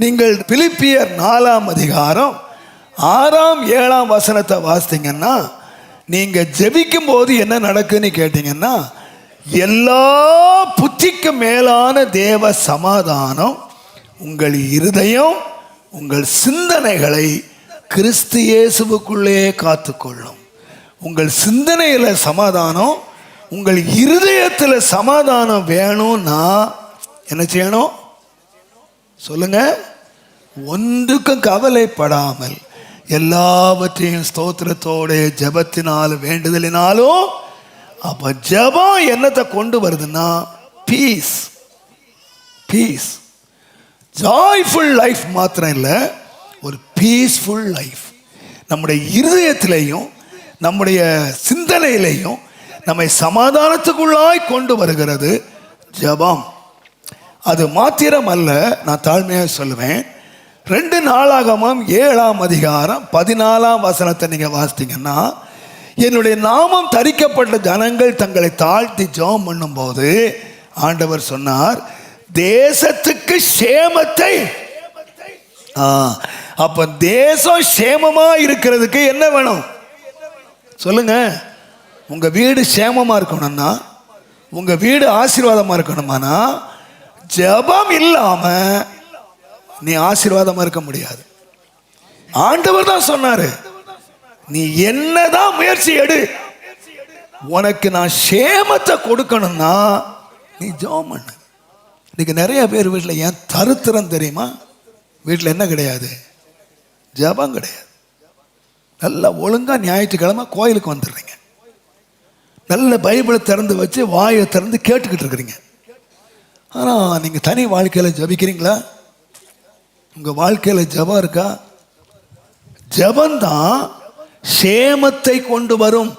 நீங்கள் பிலிப்பியர் நாலாம் அதிகாரம் ஆறாம் ஏழாம் வசனத்தை வாசித்தீங்கன்னா நீங்கள் ஜெபிக்கும் போது என்ன நடக்குன்னு கேட்டிங்கன்னா எல்லா புத்திக்கு மேலான தேவ சமாதானம் உங்கள் இருதயம் உங்கள் சிந்தனைகளை கிறிஸ்து இயேசுவுக்குள்ளே காத்துக்கொள்ளும். உங்கள் சிந்தனையில் சமாதானம் உங்கள் இருதயத்தில் சமாதானம் வேணும்னா என்ன செய்யணும்? சொல்லுங்கள் ஒன்றுக்கும் கவலைப்படாமல் எல்லாவற்றையும் ஸ்தோத்திரத்தோட ஜெபத்தினால் வேண்டுதலினாலும் அப்ப ஜபம் என்னத்தை கொண்டு வருதுன்னா பீஸ் பீஸ் ஜாய்ஃபுல் லைஃப் மாத்திரம் இல்லை ஒரு பீஸ்ஃபுல் லைஃப் நம்முடைய இருதயத்திலையும் நம்முடைய சிந்தனையிலையும் நம்மை சமாதானத்துக்குள்ளாய் கொண்டு வருகிறது ஜெபம். அது மாத்திரம் அல்ல நான் தாழ்மையாக சொல்லுவேன். ரெண்டு நாளாகமும் ஏழாம் அதிகாரம் பதினாலாம் வசனத்தை நீங்கள் வாசித்தீங்கன்னா என்னுடைய நாமம் தரிக்கப்பட்ட ஜனங்கள் தங்களை தாழ்த்தி ஜெபம் பண்ணும்போது ஆண்டவர் சொன்னார் தேசத்துக்கு சேமத்தை. அப்போ அப்ப தேசம் சேமமா இருக்கிறதுக்கு என்ன வேணும்? சொல்லுங்க. உங்க வீடு சேமமா இருக்கணும்னா உங்க வீடு ஆசீர்வாதமா இருக்கணுமானா ஜெபம் இல்லாம நீ ஆசீர்வாதமா இருக்க முடியாது. ஆண்டவர் தான் சொன்னாரு நீ என்னதான் முயற்சி எடு உனக்கு நான் சேமத்தை கொடுக்கணும்னா நீ ஜெபம் பண்ணு. இன்னைக்கு நிறைய பேர் வீட்டில் ஏன் தருத்திரம் தெரியுமா? வீட்டில் என்ன கிடையாது? ஜெபம் கிடையாது. நல்லா ஒழுங்காக ஞாயிற்றுக்கிழமை கோயிலுக்கு வந்துடுறீங்க. நல்ல பைபிளை திறந்து வச்சு வாயை திறந்து கேட்டுக்கிட்டு இருக்கிறீங்க. ஆனால் நீங்கள் தனி வாழ்க்கையில் ஜபிக்கிறீங்களா? உங்கள் வாழ்க்கையில் ஜபம் இருக்கா? ஜெபந்தான் சேமத்தை கொண்டு வரும்.